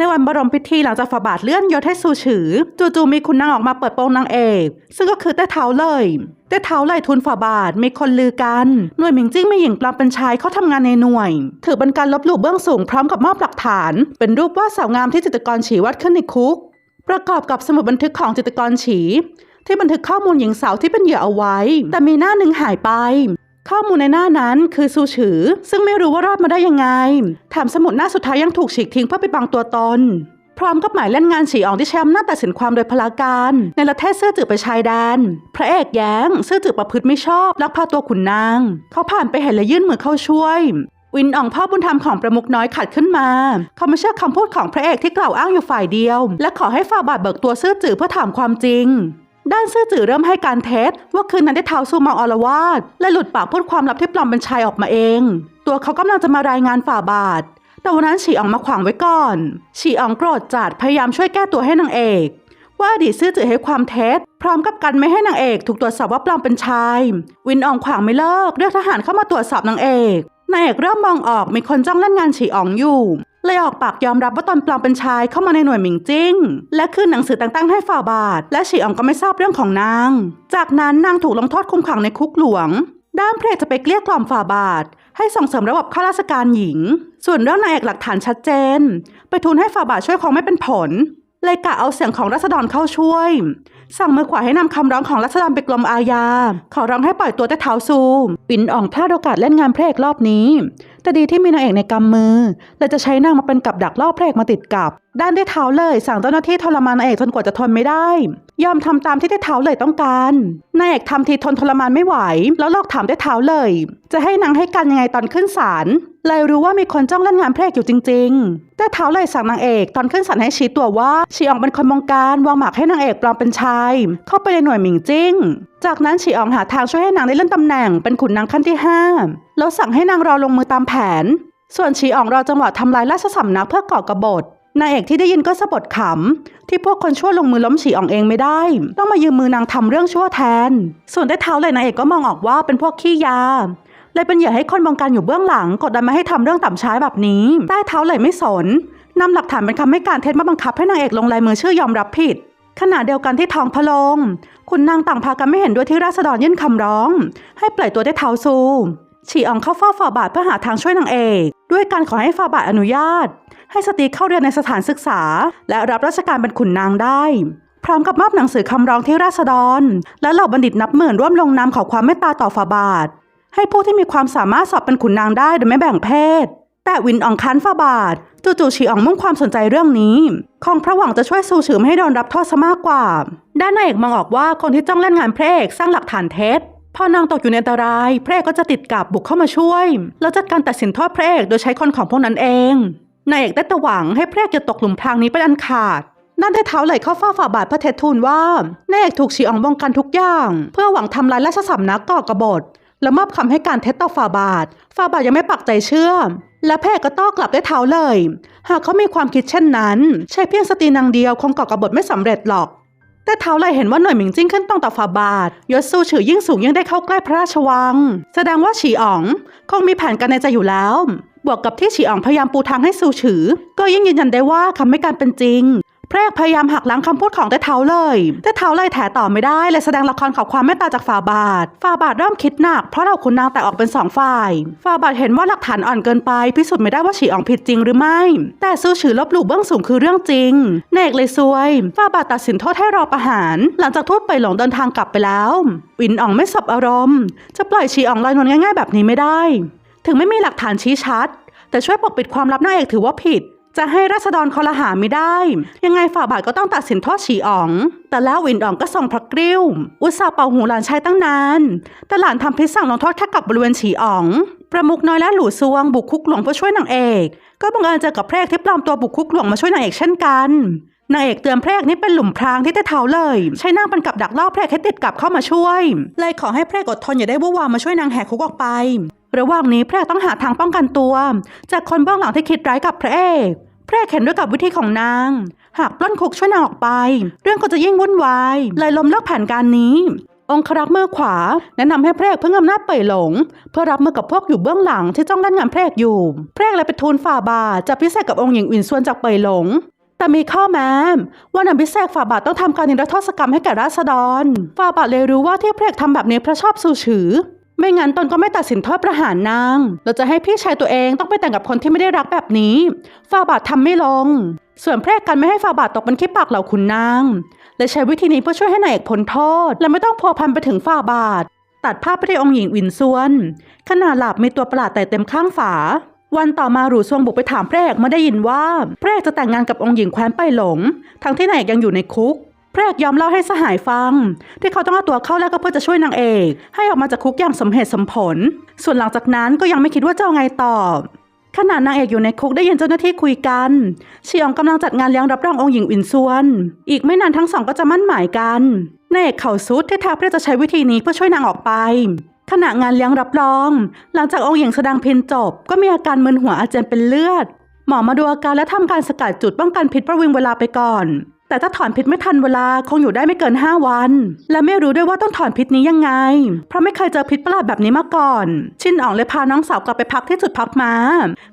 ในวันบรมพิธีหลังจากฝาบาทเลื่อนยศให้ซูฉือ จู่ๆมีคุณนางออกมาเปิดโปงนางเอก ซึ่งก็คือเต้เท้าเลยเต้เท้าเลยทุนฝาบาทมีคนลือกัน หน่วยหมิงจิ้งมีหญิงปลอมเป็นชายเขาทำงานในหน่วย ถือเป็นการลบหลู่เบื้องสูงพร้อมกับมอบหลักฐาน เป็นรูปว่าสาวงามที่จิตรกรฉีวาดขึ้นในคุก ประกอบกับสมุดบันทึกของจิตรกรฉี ที่บันทึกข้อมูลหญิงสาวที่เป็นเหยื่อเอาไว้ แต่มีหน้าหนึ่งหายไป ข้อมูลในหน้านั้นคือซูฉือ ซึ่งไม่รู้ว่ารอดมาได้ยังไงแถมสมุดหน้าสุดท้ายยังถูกฉีกทิ้งเพื่อไปบังตัวตน พร้อมกับหมายเล่นงานฉีอองที่ใช้อำนาจตัดสินความโดยพลาการ ในประเทศเสื้อจืดไปชายแดน พระเอกแย้งเสื้อจืดประพฤติไม่ชอบลักพาตัวขุนนาง เขาผ่านไปเห็นและยื่นมือเข้าช่วย วินอ่องพ่อบุญธรรมของประมุขน้อยขัดขึ้นมา เขาไม่เชื่อคำพูดของพระเอกที่กล่าวอ้างอยู่ฝ่ายเดียว และขอให้ฝ่าบาทเบิกตัวซื่อจือเพื่อถามความจริง ด้านซื่อจือเริ่มให้การเท็จว่าคืนนั้นได้เท้าซูมังอรวาสและหลุดปากพูดความลับที่ปลอมเป็นชายออกมาเอง ตัวเขากำลังจะมารายงานฝ่าบาท แต่วันนั้นฉีอองมาขวางไว้ก่อน ฉีอองโกรธจัดพยายามช่วยแก้ตัวให้นางเอก ว่าอดีตซื่อจือให้ความเท็จพร้อมกับกันไม่ให้นางเอกถูกตรวจสอบว่าปลอมเป็นชาย วินอองขวางไม่เลิกเรียกทหารเข้ามาตรวจสอบนางเอกนายเอกเริ่มมองออกมีคนจ้องเล่นงานฉีอ๋องอยู่ เลยออกปากยอมรับว่าตนปลอมเป็นชายเข้ามาในหน่วยหมิงจิ้ง และคืนหนังสือแต่งตั้งให้ฝ่าบาท และฉีอ๋องก็ไม่ทราบเรื่องของนาง จากนั้นนางถูกลงโทษคุมขังในคุกหลวง ด้านเพลจะไปเกลี้ยกล่อมฝ่าบาท ให้ส่งเสริมระบบข้าราชการหญิง ส่วนเรื่องนายเอกหลักฐานชัดเจน ไปทูลให้ฝ่าบาทช่วยคงไม่เป็นผลเลยกะเอาเสียงของรัษฎรเข้าช่วย สั่งมือขวาให้นำคำร้องของรัษฎรไปกรมอาญา ขอร้องให้ปล่อยตัวแต่เท้าซูม ปินอ่องพลาดโอกาสเล่นงานพระเอกรอบนี้ แต่ดีที่มีนางเอกในกำมือเลยจะใช้นางมาเป็นกับดักล่อพระเอกมาติดกับ ด้านได้เท้าเลยสั่งเจ้าหน้าที่ทรมานนางเอกจนกว่าจะทนไม่ได้ ยอมทำตามที่ได้เท้าเลยต้องการนางเอกทำทีทนทรมานไม่ไหว แล้วหลอกถามได้เท้าเลย จะให้นางให้กันยังไงตอนขึ้นศาลเลยรู้ว่ามีคนจ้องเล่นงานพระเอกอยู่จริง ๆ แต่เท้าเลยสั่งนางเอกตอนขึ้นศาลให้ชี้ตัวว่าชีอองเป็นคนบงการวางหมากให้นางเอกปลอมเป็นชายเข้าไปในหน่วยหมิงจิ้ง จากนั้นฉีอองหาทางช่วยให้นางได้เลื่อนตำแหน่งเป็นขุนนางขั้นที่ห้าแล้วสั่งให้นางรอลงมือตามแผน ส่วนฉีอองรอจังหวะทำลายราชสำนักเพื่อก่อกบฏนายเอกที่ได้ยินก็สะบดขำ ที่พวกคนชั่วลงมือล้มฉีอองเองไม่ได้ ต้องมายืมมือนางทำเรื่องชั่วแทน ส่วนได้เท้าเลยนายเอกก็มองออกว่าเป็นพวกขี้ยาเลยเป็นเหยื่อให้คนบงการอยู่เบื้องหลัง กดดันมาให้ทำเรื่องต่ำช้าแบบนี้ ใต้เท้าเลยไม่สนนำหลักฐานเป็นคำให้การเท็จมาบังคับให้นางเอกลงลายมือชื่อยอมรับผิด ขณะเดียวกันที่ท้องพระโรงคุณนางต่างพากันไม่เห็นด้วยที่ราษฎรยื่นคำร้อง ให้ปล่อยตัวได้เท้าซูฉีอองเข้าเฝ้าฝ่าบาทเพื่อหาทางช่วยนางเอก ด้วยการขอให้ฝ่าบาทอนุญาต ให้สตรีเข้าเรียนในสถานศึกษา และรับราชการเป็นขุนนางได้พร้อมกับมอบหนังสือคำร้องที่ราษฎร และเหล่าบัณฑิตนับหมื่นร่วมลงนามขอความเมตตาต่อฝ่าบาท ให้ผู้ที่มีความสามารถสอบเป็นขุนนางได้โดยไม่แบ่งเพศ แต่วินอองคันฝ่าบาทจู่ๆฉีอองมุ่งความสนใจเรื่องนี้ คงพระหวังจะช่วยซูฉืมให้โดนรับโทษซะมากกว่า ด้านนายเอกมองออกว่าคนที่จ้องเล่นงานพระเอกสร้างหลักฐานเท็จพอนางตกอยู่ในอันตราย พระเอกก็จะติดกับบุกเข้ามาช่วย แล้วจัดการตัดสินโทษพระเอกโดยใช้คนของพวกนั้นเอง นายเอกได้แต่หวังให้พระเอกอย่าตกหลุมพรางนี้เป็นอันขาดด้านได้เท้าไหลเข้าฝ้าฝ่าบาทพระเทศทูลว่านายเอกถูกฉีอองบงการทุกอย่าง เพื่อหวังทำลายราชสำนักก่อกบฏและมอบคำให้การเท็จต่อฝ่าบาท ฝ่าบาทยังไม่ปักใจเชื่อ และแพทย์ก็ต้อกลับได้เท้าเลย หากเขามีความคิดเช่นนั้น ใช้เพียงสตรีนางเดียวคงก่อกบฏไม่สำเร็จหรอก แต่เท้าเลยเห็นว่าหน่วยหมิงจิ้งขึ้นต้องต่อฝาบาทยศสู้ฉือยิ่งสูงยิ่งได้เข้าใกล้พระราชวัง แสดงว่าฉีอ๋องคงมีแผนการในใจอยู่แล้ว บวกกับที่ฉีอ๋องพยายามปูทางให้สู้ฉือ ก็ยิ่งยืนยันได้ว่าคำให้การเป็นจริง พระเอกพยายามหักล้างคำพูดของแต่เท้าเลยแต่เท้าเลยแถต่อไม่ได้เลยแสดงละครขอความเมตตาจากฝ่าบาท ฝ่าบาทเริ่มคิดหนักเพราะเราขุนนางแตกออกเป็นสองฝ่าย ฝ่าบาทเห็นว่าหลักฐานอ่อนเกินไป พิสูจน์ไม่ได้ว่าฉีอ่องผิดจริงหรือไม่ แต่สู้ฉือลบหลู่เบื้องสูงคือเรื่องจริงเนกเลยซวย ฝ่าบาทตัดสินโทษให้รอประหาร หลังจากทูตไปหลงเดินทางกลับไปแล้ววินอ่องไม่สับอารมณ์ จะปล่อยฉีอ่องลอยนวลง่าย ๆ แบบนี้ไม่ได้ ถึงไม่มีหลักฐานชี้ชัด แต่ช่วยปกปิดความลับนางเอกถือว่าผิด จะให้ราษฎรคอลหาไม่ได้ ยังไงฝ่าบาทก็ต้องตัดสินโทษฉีอ๋อง แต่แล้ววินอ๋องก็ส่งพระกริ้ว อุตส่าห์เป่าหูหลานชายตั้งนาน แต่หลานทำพิษสั่งลงโทษแค่กับบริเวณฉีอ๋อง ประมุกน้อยและหลู่ซวงบุกคุกหลวงเพื่อช่วยนางเอก ก็บังเอิญเจอกับพระเอกที่ปลอมตัวบุกคุกหลวงมาช่วยนางเอกเช่นกันนางเอกเตือนพระเอกนี่เป็นหลุมพรางที่ได้เท้าเลย ใช้นางเป็นกับดักล่อพระเอกให้ติดกับเข้ามาช่วย เลยขอให้พระเอกอดทนอย่าได้วุ่นวามมาช่วยนางแหกคุกออกไป ระหว่างนี้พระต้องหาทางป้องกันตัว จากคนเบื้องหลังที่คิดร้ายกับพระเอกพระเอกเห็นด้วยกับวิธีของนาง หากปล้นคุกช่วยนางออกไป เรื่องก็จะยิ่งวุ่นวายเลยล้มเลิกแผนการนี้ องครักษ์มือขวา แนะนำให้พระเอกพึ่งอำนาจเป่ยหลง เพื่อรับมือกับพวกอยู่เบื้องหลังที่จ้องด้านงานพระเอกอยู่พระเอกเลยไปทูลฝ่าบาทจะพิเศษกับองค์หญิงอินซวนจากเป่ยหลงแต่มีข้อแม้ว่านำพิเศษฝ่าบาทต้องทำการนิรโทษกรรมให้แก่ราษฎรฝ่าบาทเลยรู้ว่าที่พระเอกทำแบบนี้เพราะชอบซูฉือ ไม่งั้นตนก็ไม่ตัดสินโทษประหารนาง เราจะให้พี่ชายตัวเองต้องไปแต่งกับคนที่ไม่ได้รักแบบนี้ฝ่าบาททำไม่ลง ส่วนแพระเอกกันไม่ให้ฝ่าบาทตกเป็นขี้ปากเหล่าขุนนาง และใช้วิธีนี้เพื่อช่วยให้นายเอกพ้นโทษ และไม่ต้องพัวพันไปถึงฝ่าบาท ตัดภาพไปที่องค์หญิงวินซวน ขณะหลับมีตัวประหลาดแต่เต็มข้างฝา วันต่อมาหรูซวงบุกไปถามแพรกเมื่อได้ยินว่าแพรกจะแต่งงานกับองค์หญิงแคว้นไปหลง ทั้งที่นายเอกยังอยู่ในคุก พระเอกยอมเล่าให้สหายฟัง ที่เขาต้องเอาตัวเข้าแล้วก็เพื่อจะช่วยนางเอก ให้ออกมาจากคุกอย่างสมเหตุสมผล ส่วนหลังจากนั้นก็ยังไม่คิดว่าจะเอาไงต่อขณะนางเอกอยู่ในคุกได้ยินเจ้าหน้าที่คุยกันชีอองกำลังจัดงานเลี้ยงรับรององค์หญิงอินซวน อีกไม่นานทั้งสองก็จะมั่นหมายกันนายเอกเข่าซุดที่ท้าเพื่อจะใช้วิธีนี้เพื่อช่วยนางออกไป ขณะงานเลี้ยงรับรอง หลังจากองค์หญิงแสดงเพินจบ ก็มีอาการมึนหัวอาเจียนเป็นเลือด หมอมาดูอาการและทำการสกัดจุดป้องกันพิษประวิงเวลาไปก่อน แต่ถ้าถอนพิษไม่ทันเวลาคงอยู่ได้ไม่เกิน 5 วัน และไม่รู้ด้วยว่าต้องถอนพิษนี้ยังไง เพราะไม่เคยเจอพิษประหลาดแบบนี้มาก่อน ชินอ๋องเลยพาน้องสาวกลับไปพักที่จุดพักมา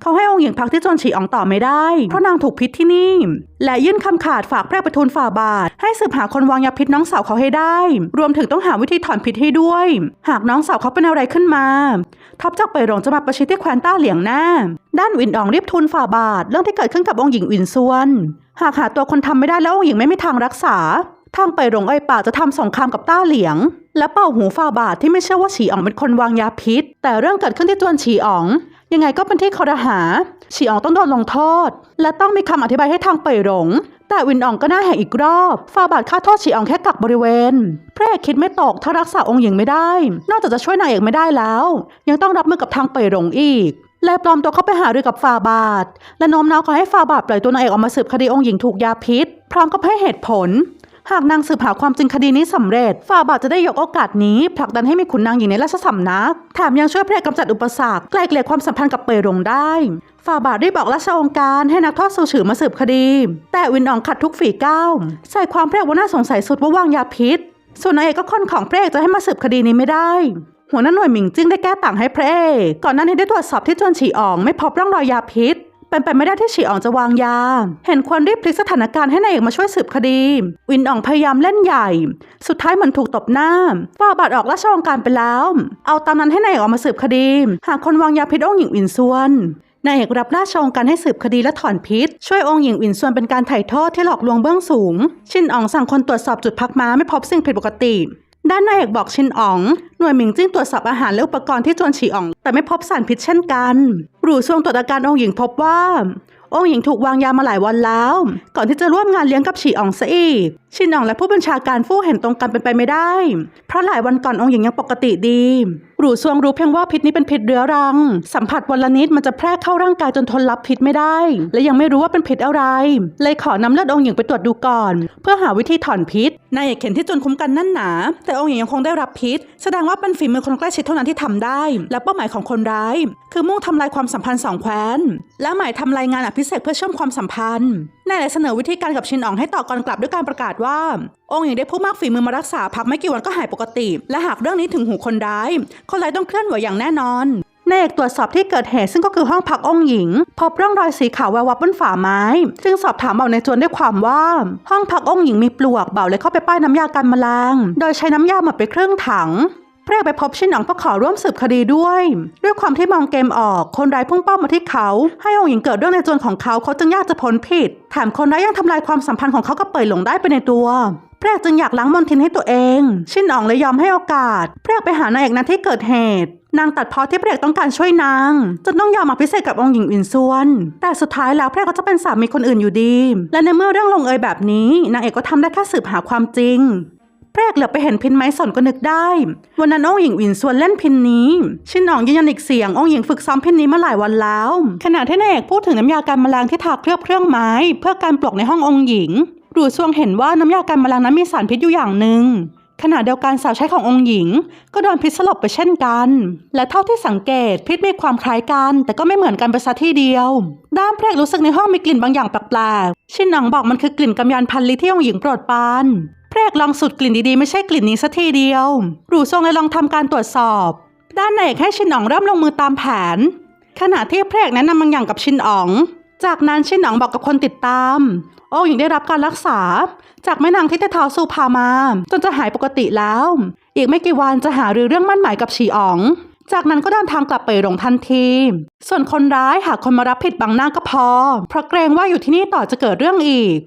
เขาให้องค์หญิงพักที่จนฉีอ๋องต่อไม่ได้ เพราะนางถูกพิษที่นี่ และยื่นคำขาดฝากแพร่ไปทูลฝ่าบาท ให้สืบหาคนวางยาพิษน้องสาวเขาให้ได้ รวมถึงต้องหาวิธีถอนพิษให้ด้วย หากน้องสาวเขาเป็นอะไรขึ้นมา ทัพจากไปหลงจะมาประชิดที่แคว้นต้าเหลียงแน่ ด้านวินอองรีบทูลฝ่าบาทเรื่องที่เกิดขึ้นกับองค์หญิงวินซวน หากหาตัวคนทำไม่ได้แล้วองค์หญิงไม่มีทางรักษา ทางไปหลงไอยปาจะทำสงครามกับต้าเหลียง และเป่าหูฝ่าบาทที่ไม่เชื่อว่าฉีอ๋องเป็นคนวางยาพิษ แต่เรื่องเกิดขึ้นที่จวนฉีอ๋อง ยังไงก็เป็นที่คอรหา ฉีอ๋องต้องโดนลงโทษ และต้องมีคำอธิบายให้ทางเป่ยหลงแต่วินอองก็น่าแหกอีกรอบฟาบาทฆ่าโทษฉีอองแค่กักบริเวณ พระเอกคิดไม่ตกถ้ารักษาองค์หญิงไม่ได้ นอกจากจะช่วยนางเอกไม่ได้แล้ว ยังต้องรับมือกับทางเป่ยหลงอีก และปลอมตัวเข้าไปหารือกับฟาบาท และโน้มน้าวขอให้ฟาบาทปล่อยตัวนางเอกออกมาสืบคดีองค์หญิงถูกยาพิษ พร้อมกับให้เหตุผล หากนางสืบหาความจริงคดีนี้สำเร็จฝาบาทจะได้ยกโอกาสนี้ผลักดันให้มีขุนนางหญิงในราชสำนัก แถมยังช่วยพระเอกกำจัดอุปสรรคไกลเกลี่ยความสัมพันธ์กับเปยรงได้ฝ่าบาทได้บอกราชองค์การให้นักโทษซูฉือมาสืบคดี แต่วินอองขัดทุกฝีก้าวใส่ความเพรกว่าน่าสงสัยสุดว่าวางยาพิษ ส่วนนายเอกก็ค้นของเพรกจะให้มาสืบคดีนี้ไม่ได้ หัวหน้าหน่วยหมิงจิ้งได้แก้ต่างให้พระเอกก่อนหน้านี้ได้ตรวจสอบที่จวนฉีอ่องไม่พบร่องรอยยาพิษเป็นไปไม่ได้ที่ฉีอ่องจะวางยา เห็นควรรีบพลิกสถานการณ์ให้นายเอกมาช่วยสืบคดี วินอ่องพยายามเล่นใหญ่ สุดท้ายเหมือนถูกตบหน้าฝ่าบาทออกราชองการไปแล้ว เอาตามนั้นให้นายเอกออกมาสืบคดี หากคนวางยาพิษองค์หญิงวินซวนนายเอกรับราชองการให้สืบคดีและถอนพิษ ช่วยองค์หญิงอินซวนเป็นการไถ่โทษที่หลอกลวงเบื้องสูง ชินอ๋องสั่งคนตรวจสอบจุดพักม้าไม่พบสิ่งผิดปกติ ด้านนายเอกบอกชินอ๋อง หน่วยหมิงจิ้งตรวจสอบอาหารและอุปกรณ์ที่จวนฉีอ๋อง แต่ไม่พบสารพิษเช่นกัน หรูซวงตรวจอาการองค์หญิงพบว่า องค์หญิงถูกวางยามาหลายวันแล้ว ก่อนที่จะร่วมงานเลี้ยงกับฉีอ๋องซะอีก ชินอ๋องและผู้บัญชาการฟู่เห็นตรงกันเป็นไปไม่ได้ เพราะหลายวันก่อนองค์หญิงยังปกติดีหรูซวงรู้เพียงว่าพิษนี้เป็นพิษเรื้อรัง สัมผัสวันละนิดมันจะแพร่เข้าร่างกายจนทนรับพิษไม่ได้ และยังไม่รู้ว่าเป็นพิษอะไร เลยขอนำเลือดองค์หญิงไปตรวจดูก่อน เพื่อหาวิธีถอนพิษนายเอกเห็นที่จนคุ้มกันนั่นหนา แต่องค์หญิงยังคงได้รับพิษ แสดงว่าเป็นฝีมือคนใกล้ชิดเท่านั้นที่ทำได้ และเป้าหมายของคนร้าย คือมุ่งทำลายความสัมพันธ์สองแคว้น และหมายทำลายงานอภิเษกเพื่อเชื่อมความสัมพันธ์นายเลยเสนอวิธีการกับชินอ๋องให้ต่อก่อนกลับด้วยการประกาศว่าองค์หญิงได้ผู้มากฝีมือมารักษาพักไม่กี่วันก็หายปกติ และหากเรื่องนี้ถึงหูคนร้ายคนร้ายต้องเคลื่อนไหวอย่างแน่นอนนายเอกตรวจสอบที่เกิดเหตุซึ่งก็คือห้องพักองค์หญิง พบร่องรอยสีขาวแวววับบนฝาไม้ จึงสอบถามเบาในจวนด้วยความว่า ห้องพักองค์หญิงมีปลวกเบาเลยเข้าไปป้ายน้ำยากันแมลงโดยใช้น้ำยาหมดไปครึ่งถัง เพระเอกไปพบชินอ๋องเพื่อขอร่วมสืบคดีด้วย ด้วยความที่มองเกมออก คนร้ายพุ่งเป้ามาที่เขา ให้องค์หญิงเกิดเรื่องในจวนของเขาเขาจึงยากจะพ้นผิดแถมคนร้ายยังทำลายความสัมพันธ์ของเขากับเปยหลงได้ไปในตัวเพระเอกจึงอยากล้างมลทินให้ตัวเอง ชินอ๋องเลยยอมให้โอกาสเพระเอกไปหานางเอกณที่เกิดเหตุ นางตัดเพอที่เพระเอกต้องการช่วยนางจนต้องยอมมาพิเศษกับองค์หญิงอินซวน แต่สุดท้ายแล้วเพระเอกก็จะเป็นสามีคนอื่นอยู่ดี และในเมื่อเรื่องลงเอยแบบนี้ นางเอกก็ทำได้แค่สืบหาความจริง พรกเหลือไปเห็นพินไม้สนก็นึกได้ วันนั้นองค์หญิงวินส่วนเล่นพินนี้ ชินอ๋องยืนยันอีกเสียงองค์หญิงฝึกซ้อมพินนี้มาหลายวันแล้ว ขณะที่นายเอกพูดถึงน้ำยาการแมลงที่ทาเคลือบเครื่องไม้ เพื่อการปลวกในห้ององค์หญิงหรูซวงเห็นว่าน้ำยาการแมลงนั้นมีสารพิษอยู่อย่างหนึ่งขณะเดียวกันสาวใช้ขององค์หญิง ก็โดนพิษสลบไปเช่นกัน และเท่าที่สังเกตพิษมีความคล้ายกัน แต่ก็ไม่เหมือนกันไปซะที่เดียว ด้านพรกรู้สึกในห้องมีกลิ่นบางอย่างแปลกๆ ชินหนังบอกมันคือกลิ่นกำยานพันลิที่องค์หญิงโปรดปาน ระเอกลองสูดกลิ่นดีๆ ไม่ใช่กลิ่นนี้สัทีเดียว หรูทรงเลยลองทำการตรวจสอบ ด้านในเอกให้ชินอ๋องเริ่มลงมือตามแผน ขณะที่พระเอกแนะนำบางอย่างกับชินอ๋อง จากนั้นชินอ๋องบอกกับคนติดตาม โอ้หญิงได้รับการรักษา จากแม่นางที่เตท้าซูพามา จนจะหายปกติแล้ว อีกไม่กี่วันจะหารือเรื่องมั่นหมายกับฉีอ๋องจากนั้นก็เดินทางกลับไปโรงทันที ส่วนคนร้ายหากคนมารับผิดบังหน้าก็พอ เพราะเกรงว่าอยู่ที่นี่ต่อจะเกิดเรื่องอีก